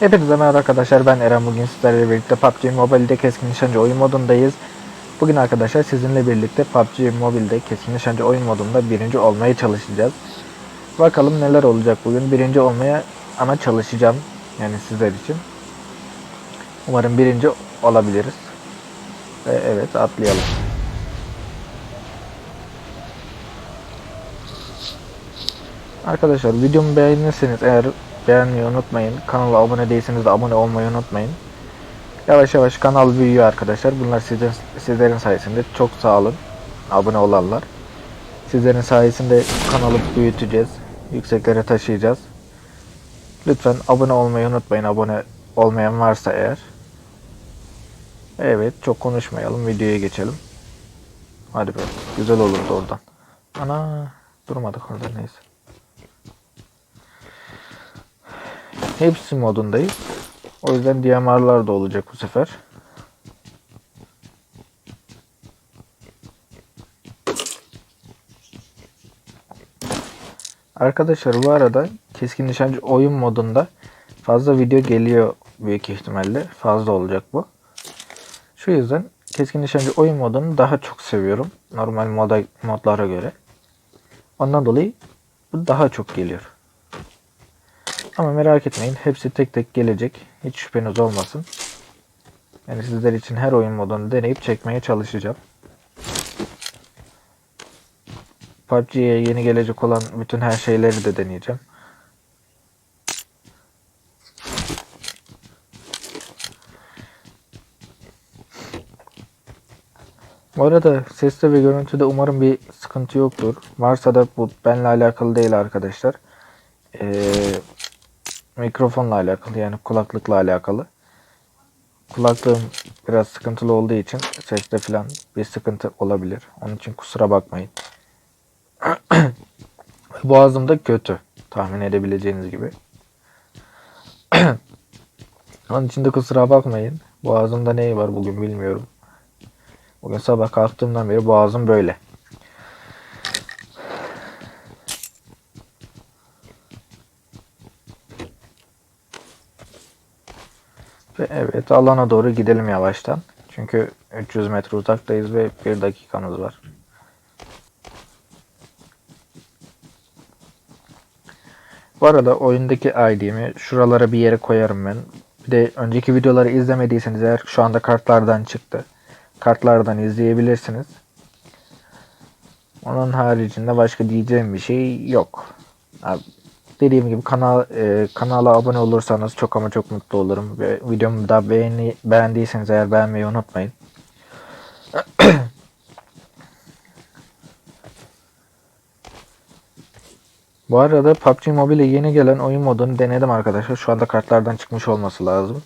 Hepinize merhaba arkadaşlar ben Eren bugün sizlerle birlikte PUBG Mobile'de keskin nişancı oyun modundayız. Bugün arkadaşlar sizinle birlikte PUBG Mobile'de keskin nişancı oyun modunda birinci olmaya çalışacağız. Bakalım neler olacak bugün birinci olmaya ama çalışacağım yani sizler için. Umarım birinci olabiliriz. Ve evet atlayalım. Arkadaşlar videomu beğenirseniz eğer beğenmeyi unutmayın. Kanala abone değilseniz de abone olmayı unutmayın. Yavaş yavaş kanal büyüyor arkadaşlar. Bunlar sizin, sizlerin sayesinde. Çok sağ olun. Abone olanlar. Sizlerin sayesinde kanalı büyüteceğiz. Yükseklere taşıyacağız. Lütfen abone olmayı unutmayın. Abone olmayan varsa eğer. Evet çok konuşmayalım. Videoya geçelim. Hadi be. Güzel olurdu oradan. Ana durmadık orada neyse. Hepsi modundayız. O yüzden DMR'lar da olacak bu sefer. Arkadaşlar bu arada keskin nişancı oyun modunda fazla video geliyor büyük ihtimalle. Fazla olacak bu. Şu yüzden keskin nişancı oyun modunu daha çok seviyorum. Normal moda, modlara göre. Ondan dolayı bu daha çok geliyor. Ama merak etmeyin hepsi tek tek gelecek. Hiç şüpheniz olmasın. Yani sizler için her oyun modunu deneyip çekmeye çalışacağım. PUBG'ye yeni gelecek olan bütün her şeyleri de deneyeceğim. Bu arada seste ve görüntüde umarım bir sıkıntı yoktur. Varsa da bu benimle alakalı değil arkadaşlar. Ee, mikrofonla alakalı yani kulaklıkla alakalı. Kulaklığım biraz sıkıntılı olduğu için seste falan bir sıkıntı olabilir. Onun için kusura bakmayın. Boğazım da kötü. Tahmin edebileceğiniz gibi. Onun için de kusura bakmayın. Boğazımda neyi var bugün bilmiyorum. Bugün sabah kalktığımdan beri boğazım böyle. Ve evet alana doğru gidelim yavaştan. Çünkü 300 metre uzaktayız ve 1 dakikamız var. Bu arada oyundaki ID'mi şuralara bir yere koyarım ben. Bir de önceki videoları izlemediyseniz eğer şu anda kartlardan çıktı. Kartlardan izleyebilirsiniz. Onun haricinde başka diyeceğim bir şey yok. Abi, dediğim gibi kanal e, kanala abone olursanız çok ama çok mutlu olurum. Ve videomu da beğeni, beğendiyseniz eğer beğenmeyi unutmayın. Bu arada PUBG Mobile yeni gelen oyun modunu denedim arkadaşlar. Şu anda kartlardan çıkmış olması lazım.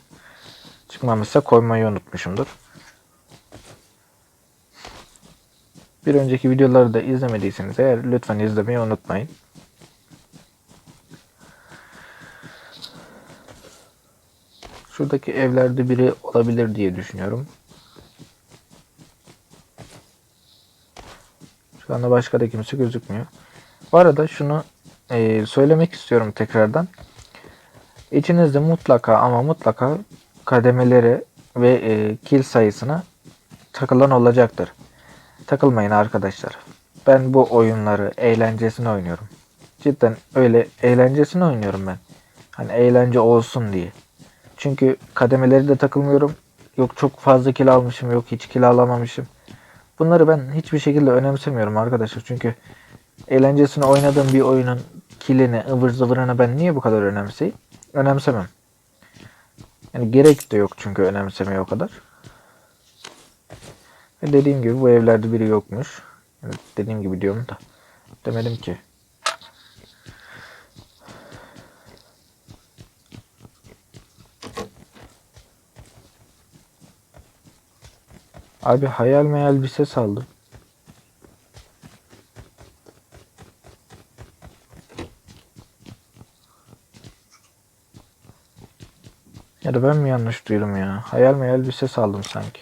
Çıkmamışsa koymayı unutmuşumdur. Bir önceki videoları da izlemediyseniz eğer lütfen izlemeyi unutmayın. Şuradaki evlerde biri olabilir diye düşünüyorum. Şu anda başka da kimse gözükmüyor. Bu arada şunu e, söylemek istiyorum tekrardan. İçinizde mutlaka ama mutlaka kademeleri ve e, kill sayısına takılan olacaktır. Takılmayın arkadaşlar. Ben bu oyunları eğlencesine oynuyorum. Cidden öyle eğlencesine oynuyorum ben. Hani eğlence olsun diye. Çünkü kademeleri de takılmıyorum. Yok çok fazla kill almışım, yok hiç kill alamamışım. Bunları ben hiçbir şekilde önemsemiyorum arkadaşlar. Çünkü eğlencesine oynadığım bir oyunun killini, ıvır zıvırını ben niye bu kadar önemseyim? Önemsemem. Yani gerek de yok çünkü önemsemeye o kadar. Ve dediğim gibi bu evlerde biri yokmuş. Evet, dediğim gibi diyorum da. Demedim ki. Abi hayal meyal bir ses aldım. Ya da ben mi yanlış duydum ya? Hayal meyal bir ses aldım sanki.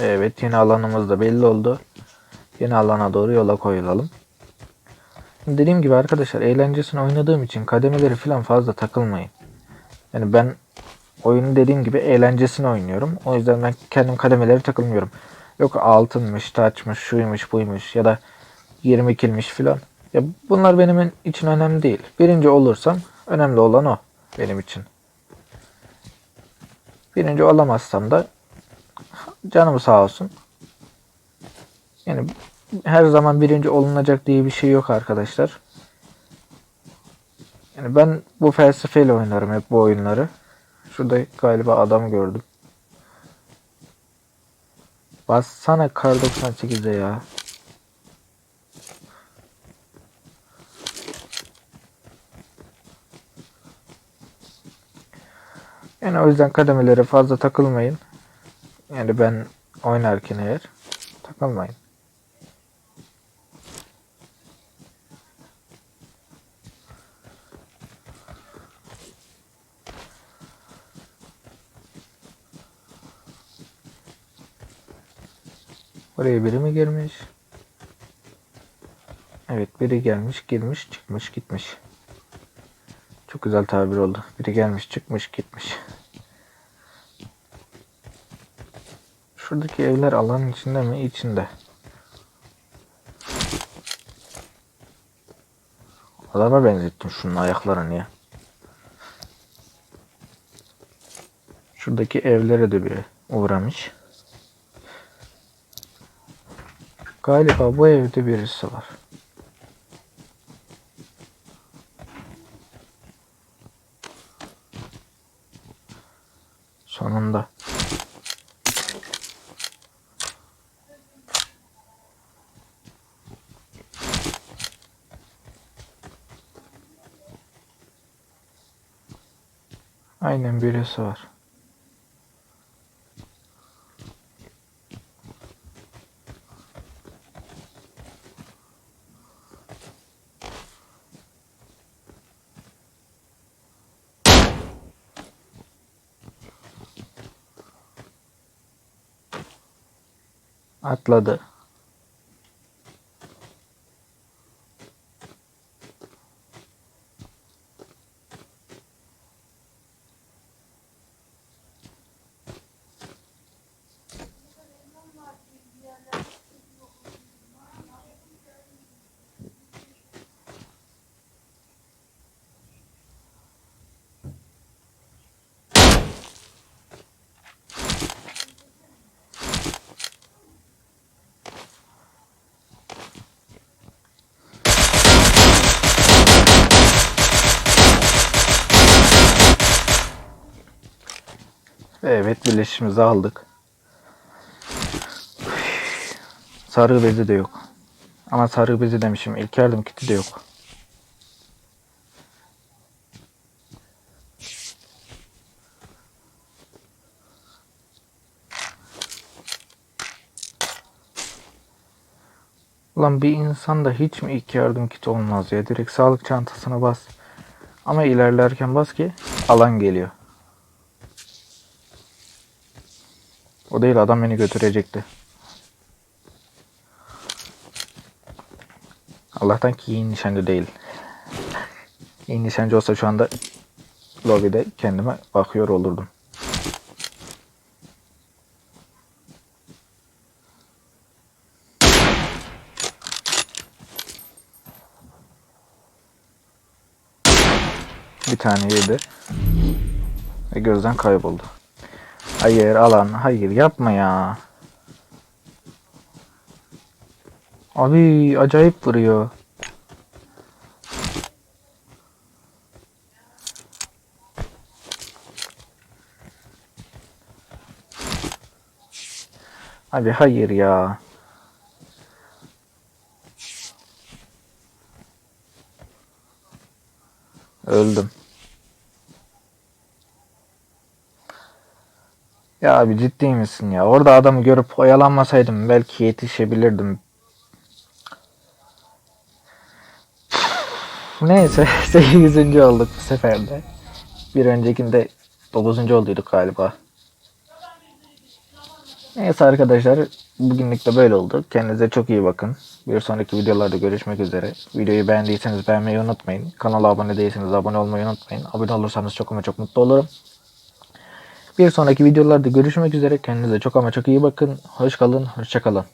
Evet yeni alanımız da belli oldu. Yeni alana doğru yola koyulalım. Dediğim gibi arkadaşlar eğlencesine oynadığım için kademeleri falan fazla takılmayın. Yani ben oyunu dediğim gibi eğlencesine oynuyorum. O yüzden ben kendim kademeleri takılmıyorum. Yok altınmış, taçmış, şuymuş, buymuş ya da 20 kilmiş filan. Ya bunlar benim için önemli değil. Birinci olursam önemli olan o benim için. Birinci olamazsam da canım sağ olsun. Yani her zaman birinci olunacak diye bir şey yok arkadaşlar. Yani ben bu felsefeyle oynarım hep bu oyunları. Şurada galiba adam gördüm. Bassana kar 98'e ya. Yani o yüzden kademelere fazla takılmayın. Yani ben oynarken eğer takılmayın. Oraya biri mi girmiş? Evet biri gelmiş, girmiş, çıkmış, gitmiş. Çok güzel tabir oldu. Biri gelmiş, çıkmış, gitmiş. Şuradaki evler alanın içinde mi? İçinde. Adama benzettim şunun ayaklarını ya. Şuradaki evlere de biri uğramış. Galiba bu evde birisi var. Sonunda. Aynen birisi var. Atladı. Evet birleşimizi aldık. Sarı bezi de yok. Ama sarı bezi demişim. İlk yardım kiti de yok. Ulan bir insanda hiç mi ilk yardım kiti olmaz ya? Direkt sağlık çantasına bas. Ama ilerlerken bas ki alan geliyor. O değil adam beni götürecekti. Allah'tan ki iyi nişancı değil. İyi nişancı olsa şu anda lobide kendime bakıyor olurdum. Bir tane yedi. Ve gözden kayboldu. Hayır alan. Hayır yapma ya. Abi acayip vuruyor. Abi hayır ya. Öldüm. Ya abi ciddi misin ya? Orada adamı görüp oyalanmasaydım belki yetişebilirdim. Neyse 8. olduk bu seferde. Bir öncekinde 9. olduyduk galiba. Neyse arkadaşlar bugünlük de böyle oldu. Kendinize çok iyi bakın. Bir sonraki videolarda görüşmek üzere. Videoyu beğendiyseniz beğenmeyi unutmayın. Kanala abone değilseniz abone olmayı unutmayın. Abone olursanız çok ama çok mutlu olurum. Bir sonraki videolarda görüşmek üzere. Kendinize çok ama çok iyi bakın. Hoş kalın, hoşça kalın.